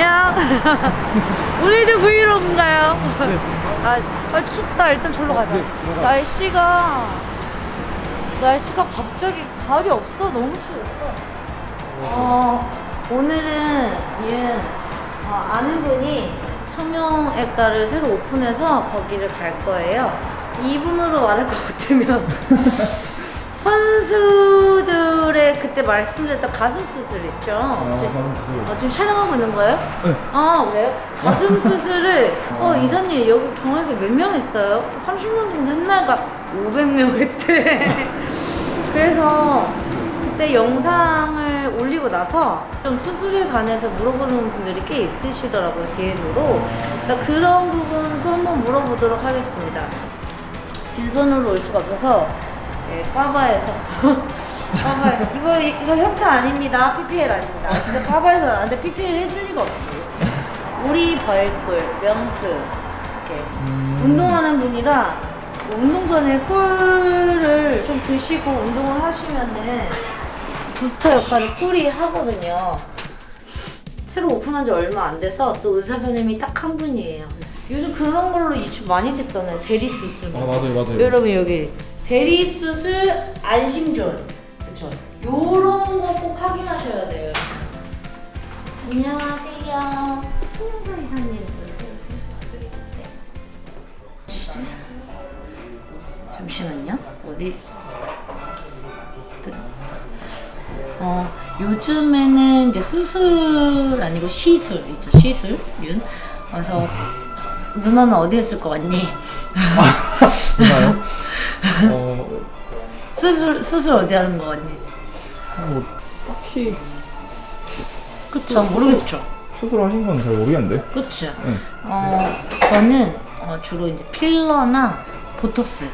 안녕. 우리도 브이로그인가요? 네. 아, 아 춥다. 일단 절로 가자. 네, 들어가. 날씨가 날씨가 갑자기 가을이 없어. 너무 추웠어. 어 오늘은 이은 어, 아는 분이 성형외과를 새로 오픈해서 거기를 갈 거예요. 이분으로 말할 것 같으면 선수들의 그때 말씀드렸던 가슴 수술 있죠. 아, 지금- 가슴 수술. 어, 지금 촬영하고 있는 거예요? 네. 아 그래요? 가슴 수술을 어 이사님 여기 병원에서 몇 명 했어요? 30명 정도 했나가 500명 했대 그래서 그때 영상을 올리고 나서 좀 수술에 관해서 물어보는 분들이 꽤 있으시더라고요 DM으로 그러니까 그런 부분도 한번 물어보도록 하겠습니다 빈손으로 올 수가 없어서 예, 빠바에서 빠바에서 이거 이거 협찬 아닙니다 PPL 아닙니다 진짜 빠바에서 나한테 PPL 해줄 리가 없지 우리 벌꿀 명프 이렇게 운동하는 분이라 운동 전에 꿀을 좀 드시고 운동을 하시면은 부스터 역할을 꿀이 하거든요 새로 오픈한 지 얼마 안 돼서 또 의사 선생님이 딱 한 분이에요. 요즘 그런 걸로 이슈 많이 됐잖아요. 대리 수술. 아, 맞아요, 맞아요. 여러분 여기 대리 수술 안심존. 그렇죠. 요런 거 꼭 확인하셔야 돼요. 안녕하세요. 신영사 이사님. 잠시만요. 어디? 어, 요즘에는 이제 수술 아니고 시술 있죠, 시술, 윤. 그래서 누나는 어디 했을 것 같니? 있나요? 어, 수술, 수술 어디 하는 것 같니? 뭐 딱히 그쵸, 모르겠죠. 수술하신 건 잘 모르겠는데. 그쵸. 네. 어, 저는 어, 주로 이제 필러나 보톡스.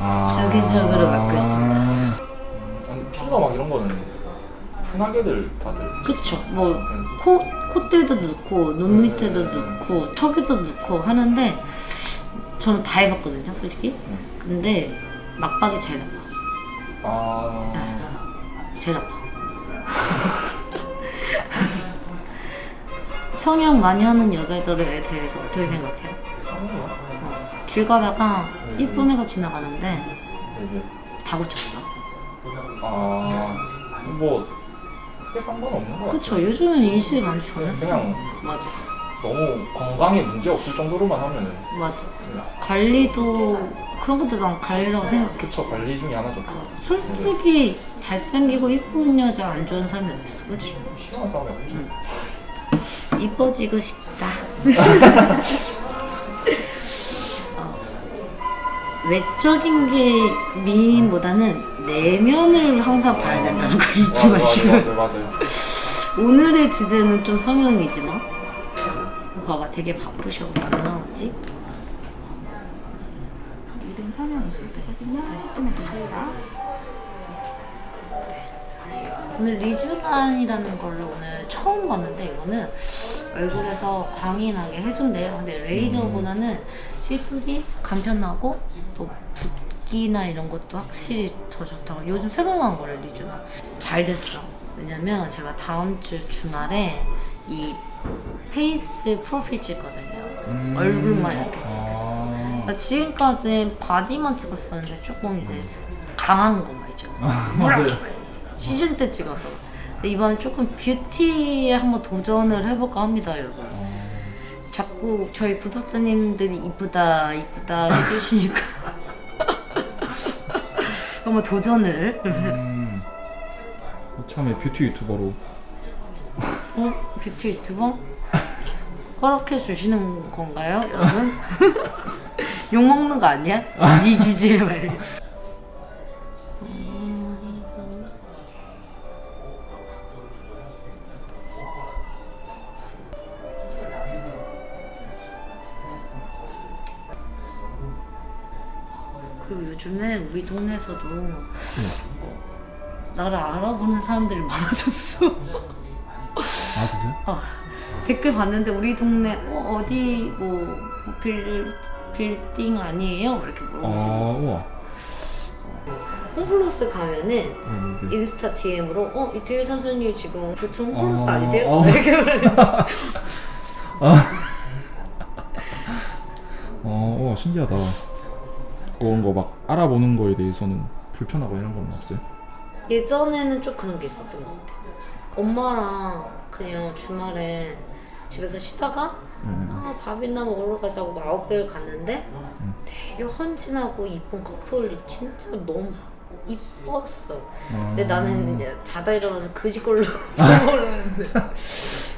아. 주기적으로 맡고 있어요. 아니 필러 막 이런 거는 흔하게들 다들 그쵸. 뭐, 코, 콧대도 넣고, 눈 밑에도 넣고, 턱에도 넣고 하는데, 저는 다 해봤거든요, 솔직히. 근데, 막박이 제일 나빠. 아 제일 아파. 성형 많이 하는 여자들에 대해서 어떻게 생각해요? 어, 길 가다가 이쁜 애가 지나가는데 이게 다 고쳤어. 아뭐 크게 상관없는 것 같아요. 그쵸. 요즘은 인식이 많이 변했어. 그냥 맞아. 너무 건강에 문제 없을 정도로만 하면은 맞아. 관리도 그런 것도 난 관리라고 생각해. 그쵸 관리 중에 하나죠. 솔직히 잘생기고 이쁜 여자 안 좋아하는 사람이 어딨어. 그치? 싫어하는 사람이 없죠. 이뻐지고 싶다. 어, 외적인 게 미인보다는 내면을 항상 봐야 된다는 걸 잊지 맞아요, 마시고. 맞아요, 맞아요. 오늘의 주제는 좀 성형이지만 봐봐. 되게 바쁘셔. 안 나오지? 이름 설명 있으시거든요 하시면 됩니다. 오늘 리쥬란이라는 걸 오늘 처음 봤는데 이거는 얼굴에서 광이 나게 해준대요. 근데 레이저보다는 시술이 간편하고 또 붓기나 이런 것도 확실히 더 좋다고. 요즘 새로 나온 거래 리쥬란. 잘 됐어. 왜냐면 제가 다음 주 주말에 이 페이스 프로필 찍거든요. 얼굴만 이렇게. 아. 나 지금까지 바디만 찍었었는데 조금 이제 강한 거 말이죠. 맞아요. 시즌 때 찍어서. 근데 이번엔 조금 뷰티에 한번 도전을 해볼까 합니다 여러분. 자꾸 저희 구독자님들이 이쁘다 이쁘다 해주시니까. 한번 도전을. 음. 처음에 뷰티 유튜버로. 어? 뷰티 유튜버? 허락해 주시는 건가요 여러분? 욕 먹는 거 아니야? 네 주제에 말이야 그리고 요즘에 우리 동네에서도 어, 나를 알아보는 사람들이 많아졌어. 아 진짜? 어, 댓글 봤는데 우리 동네 어, 어디 뭐 빌, 빌딩 아니에요? 이렇게 아 물어보시고 우와. 홈플러스 가면은 네, 네. 인스타 DM으로 어 이태일 선수님 지금 부천 홈플러스 어, 아니세요? 어. 이렇게 말해요. 어, 어, 신기하다. 그런 거 막 알아보는 거에 대해서는 불편하고 이런 건 없어요? 예전에는 좀 그런 게 있었던 것 같아요. 엄마랑 그냥 주말에 집에서 쉬다가 음. 아, 밥이나 먹으러 가자고 아웃배를 갔는데 음. 되게 헌신하고 이쁜 커플이 진짜 너무 이뻤어. 아. 근데 나는 이제 자다 일어나서 그 짓걸로 먹었는데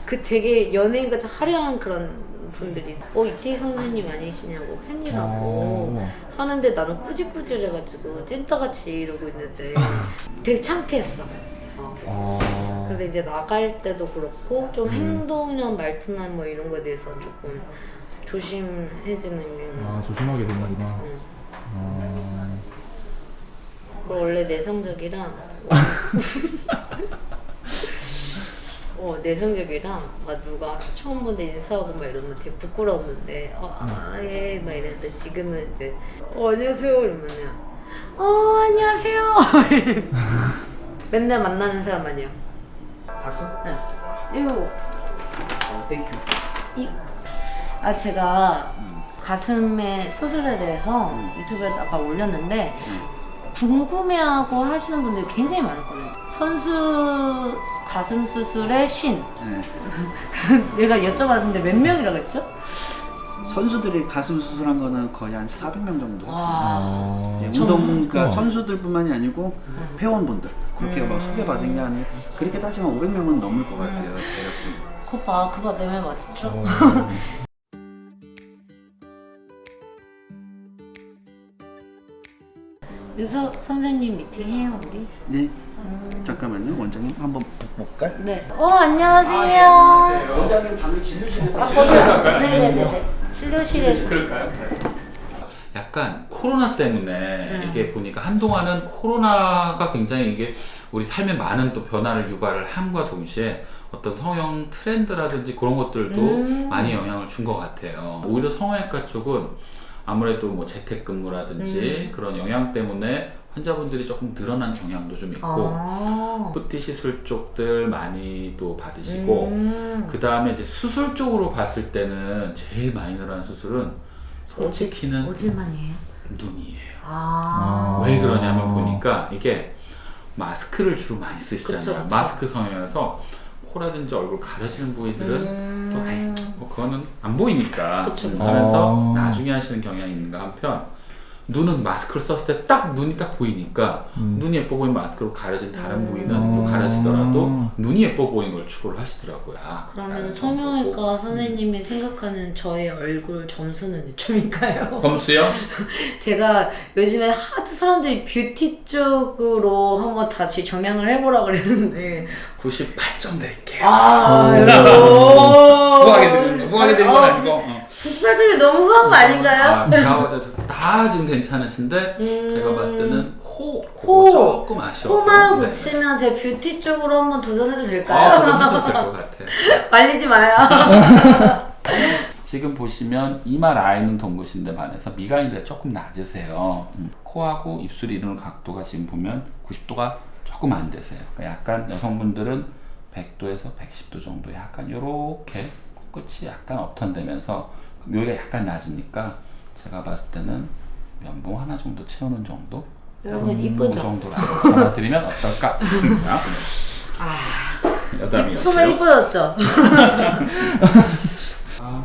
그 되게 연예인같이 화려한 그런 분들이 어 이태희 선생님 아니시냐고 팬이라고 어. 하는데 나는 꾸질꾸질해가지고 찐따같이 이러고 있는데 되게 창피했어. 어. 아. 그래서 이제 나갈 때도 그렇고 좀 음. 행동이나 말투나 뭐 이런 거에 대해서 조금 조심해지는 게 아, 조심하게 되는구나. 응. 아. 그리고 원래 내성적이라 어 내성적이라 막 누가 처음 보는데 인사하고 막 이러면 되게 부끄러웠는데 어아예막 이랬는데 지금은 이제 어 안녕하세요 이러면은 어 안녕하세요 맨날 만나는 사람 아니야 봤어? 네. 이거 어, 땡큐. 이, 아 제가 가슴의 수술에 대해서 유튜브에다가 올렸는데 궁금해하고 하시는 분들이 굉장히 많았거든요. 선수 가슴 수술의 신. 네. 내가 여쭤봤는데 몇 명이라고 했죠? 선수들이 가슴 수술한 거는 거의 한 400명 정도. 와. 아. 네, 운동 그러니까 우와. 선수들뿐만이 아니고 회원분들 그렇게 막 소개받은 게 아니라 그렇게 따지면 500명은 넘을 것 같아요. 대략. 그거 봐, 그거 내말 맞죠? 어. 유서 선생님 미팅 해요 우리? 네. 잠깐만요, 원장님 한번 볼까 요? 네. 어 안녕하세요. 원장님 방금 진료실에서 아 보세요. 네네네. 진료실에서. 약간 코로나 때문에 이게 보니까 한동안은 코로나가 굉장히 이게 우리 삶에 많은 또 변화를 유발을 함과 동시에 어떤 성형 트렌드라든지 그런 것들도 음. 많이 영향을 준 것 같아요. 오히려 성형외과 쪽은 아무래도 뭐 재택근무라든지 그런 영향 때문에 환자분들이 조금 늘어난 경향도 좀 있고 아. 푸티 시술 쪽들 많이 또 받으시고 음. 그 다음에 이제 수술 쪽으로 봤을 때는 제일 많이 늘어난 수술은 솔직히는 어딜만 해요? 눈이에요. 아. 왜 그러냐면 보니까 이게 마스크를 주로 많이 쓰시잖아요. 그쵸, 그쵸. 마스크 성형이라서 코라든지 얼굴 가려지는 부위들은 음. 또 아이 뭐 그거는 안 보이니까 그쵸, 음. 하면서 아. 나중에 하시는 경향이 있는가 한편 눈은 마스크를 썼을 때 딱 눈이 딱 보이니까 음. 눈이 예뻐 보이는 마스크로 가려진 다른 음. 부위는 또 아. 가려지더라도 눈이 예뻐 보이는 걸 추구를 하시더라고요. 아, 그러면 라는 성형외과. 선생님이 생각하는 저의 얼굴 점수는 몇 점일까요? 범수요? 제가 요즘에 하도 사람들이 뷰티 쪽으로 한번 다시 정향을 해보라 그랬는데 98점 될게요. 아 후하게 드리는 거, 후하게 건 아니고. 어. 98점이 너무 후한 거 아닌가요? 아, 제가 봤을 때다 지금 괜찮으신데 음. 제가 봤을 때는 코, 코. 조금 아쉬워서 코만 네. 붙이면 제 뷰티 쪽으로 한번 도전해도 아, 될까요? 그거 하셔도 될것 같아요. 말리지 마요. 지금 보시면 이마 라인은 동그신데 반해서 미간이 조금 낮으세요. 음, 코하고 입술이 이루는 각도가 지금 보면 90도가 조금 안 되세요. 그러니까 약간 여성분들은 100도에서 110도 정도 약간 요렇게 코끝이 약간 업턴되면서 여기가 약간 낮으니까 제가 봤을 때는 면봉 하나 정도 채우는 정도? 여러분 그 이쁘죠? 정도라고 전화드리면 어떨까 싶습니다. 아, 여담이었죠. 손에 이뻐졌죠? 아,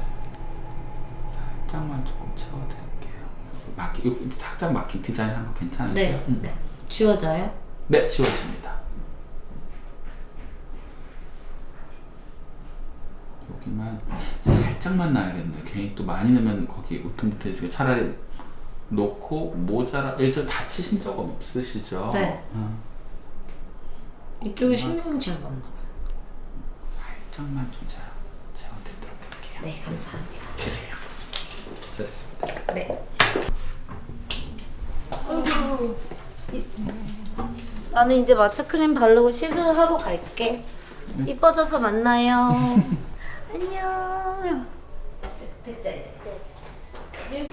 살짝만 조금 채워드릴게요. 이거 살짝 마킹 디자인 한거 괜찮으세요? 네, 음. 네. 지워져요? 네, 지워집니다. 여기만 살짝만 놔야겠는데 괜히 또 많이 넣으면 거기 우퉁부퉁 있으니까 차라리 놓고 모자라 예전 다치신 적 없으시죠? 네. 응. 이쪽에 신경질 없나 봐요. 살짝만 좀 제가 채워드리도록 할게요. 네, 감사합니다. 그래요. 됐습니다. 네. 나는 이제 마스크림 바르고 시술하러 갈게. 이뻐져서 만나요. 안녕. 됐자 이제. 네.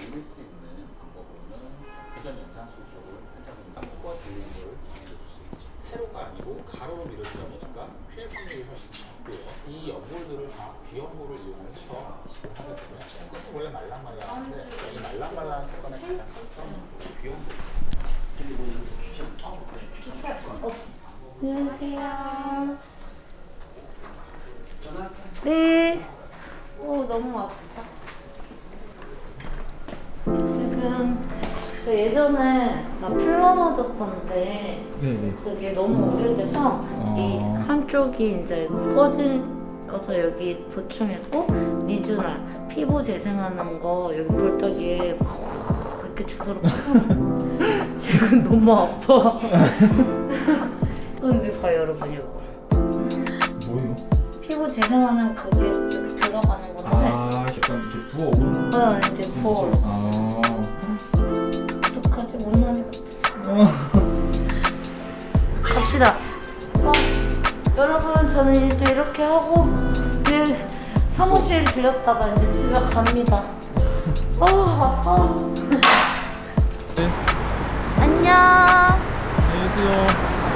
안녕하세요. 어. 네. 오, 너무 아프다. 지금 저 예전에 나 필러 맞았건데 네네. 그게 너무 오래돼서 이 어. 한쪽이 이제 꺼져서 여기 보충했고 리주날 피부 재생하는 거 여기 막 이렇게 주소를 팍 지금 너무 아파. 또 여기 봐요 여러분 이거 뭐예요? 피부 재생하는 그게 들어가는 건데 아 약간 이렇게 부어오르는. 아 이제 부어 아. 어떡하지 못 나니까 갑시다 어, 여러분 저는 일단 이렇게 하고 네 사무실 들렸다가 이제 집에 갑니다 아 아파 네. 안녕 안녕히 계세요.